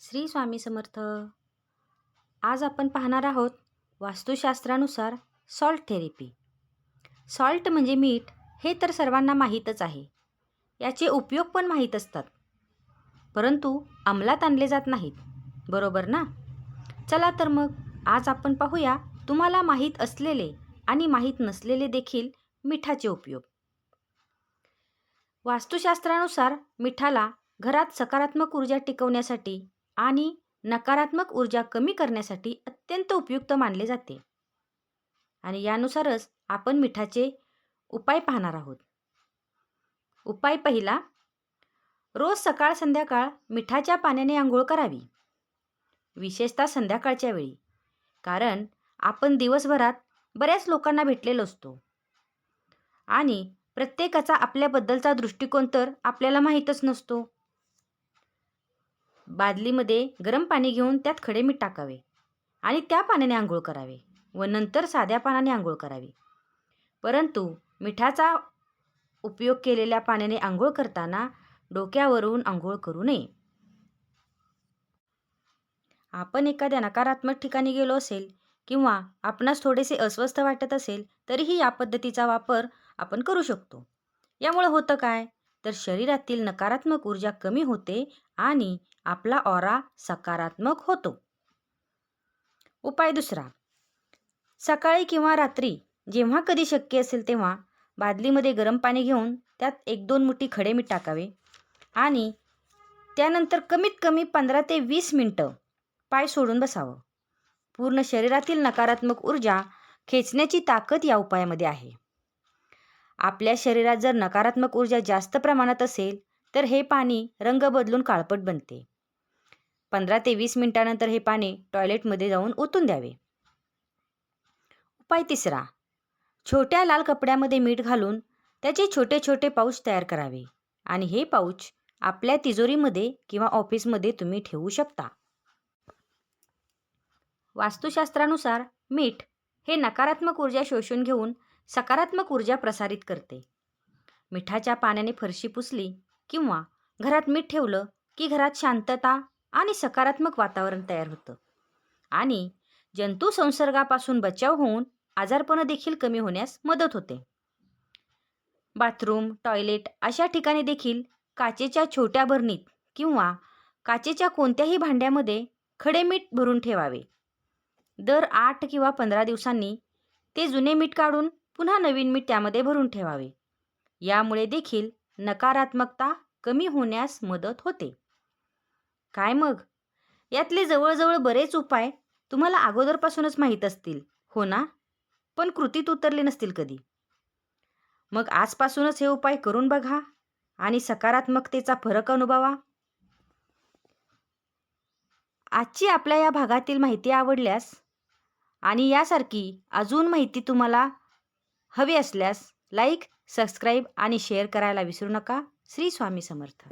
श्री स्वामी समर्थ. आज आपण पाहणार आहोत वास्तुशास्त्रानुसार सॉल्ट थेरपी सॉल्ट म्हणजे मीठ हे तर सर्वांना माहीतच आहे. याचे उपयोग पण माहीत असतात. परंतु अंमलात आणले जात नाहीत. बरोबर ना? चला तर मग आज आपण पाहूया तुम्हाला माहीत असलेले आणि माहीत नसलेले देखील मिठाचे उपयोग. वास्तुशास्त्रानुसार मिठाला घरात सकारात्मक ऊर्जा टिकवण्यासाठी आणि नकारात्मक ऊर्जा कमी करण्यासाठी अत्यंत उपयुक्त मानले जाते. आणि यानुसारच आपण मिठाचे उपाय पाहणार आहोत. उपाय पहिला रोज सकाळ संध्याकाळ मिठाच्या पाण्याने आंघोळ करावी. विशेषतः संध्याकाळच्या वेळी कारण आपण दिवसभरात बऱ्याच लोकांना भेटलेलो असतो. आणि प्रत्येकाचा आपल्याबद्दलचा दृष्टिकोन तर आपल्याला माहीतच नसतो. बादलीमध्ये गरम पाणी घेऊन त्यात खडे मीठ टाकावे आणि त्या पाण्याने आंघोळ करावे व नंतर साध्या पाण्याने आंघोळ करावी. परंतु मिठाचा उपयोग केलेल्या पाण्याने आंघोळ करताना डोक्यावरून आंघोळ करू नये. आपण एखाद्या नकारात्मक ठिकाणी गेलो असेल किंवा आपणास थोडेसे अस्वस्थ वाटत असेल तरीही या पद्धतीचा वापर आपण करू शकतो. यामुळं होतं काय? तर शरीरातील नकारात्मक ऊर्जा कमी होते आणि आपला ऑरा सकारात्मक होतो. उपाय दुसरा. सकाळी किंवा रात्री जेव्हा कधी शक्य असेल तेव्हा बादलीमध्ये गरम पाणी घेऊन त्यात एक दोन मुठी खडे मीठ टाकावे आणि त्यानंतर कमीत कमी पंधरा ते वीस मिनटं पाय सोडून बसावं. पूर्ण शरीरातील नकारात्मक ऊर्जा खेचण्याची ताकद या उपायामध्ये आहे. आपल्या शरीरात जर नकारात्मक ऊर्जा जास्त प्रमाणात असेल तर हे पाणी रंग बदलून काळपट बनते. पंधरा ते वीस मिनिटानंतर हे पाणी टॉयलेटमध्ये जाऊन ओतून द्यावे. उपाय तिसरा. छोट्या लाल कपड्यामध्ये मीठ घालून त्याचे छोटे छोटे पाऊच तयार करावे आणि हे पाऊच आपल्या तिजोरीमध्ये किंवा ऑफिसमध्ये तुम्ही ठेवू शकता. वास्तुशास्त्रानुसार मीठ हे नकारात्मक ऊर्जा शोषून घेऊन सकारात्मक ऊर्जा प्रसारित करते. मिठाच्या पाण्याने फरशी पुसली किंवा घरात मीठ ठेवलं की घरात शांतता आणि सकारात्मक वातावरण तयार होतं. आणि जंतू संसर्गापासून बचाव होऊन आजारपणं देखील कमी होण्यास मदत होते. बाथरूम टॉयलेट अशा ठिकाणी देखील काचेच्या छोट्या भरणीत किंवा काचेच्या कोणत्याही भांड्यामध्ये खडे मीठ भरून ठेवावे. दर आठ किंवा पंधरा दिवसांनी ते जुने मीठ काढून पुन्हा नवीन मीठ त्यामध्ये भरून ठेवावे. यामुळे देखील नकारात्मकता कमी होण्यास मदत होते. काय मग? यातले जवळजवळ बरेच उपाय तुम्हाला अगोदरपासूनच माहीत असतील हो ना? पण कृतीत उतरले नसतील कधी. मग आजपासूनच हे उपाय करून बघा आणि सकारात्मकतेचा फरक अनुभवा. आजची आपल्या या भागातील माहिती आवडल्यास आणि यासारखी अजून माहिती तुम्हाला हवी असल्यास लाईक सबस्क्राईब आणि शेअर करायला विसरू नका. श्री स्वामी समर्थ.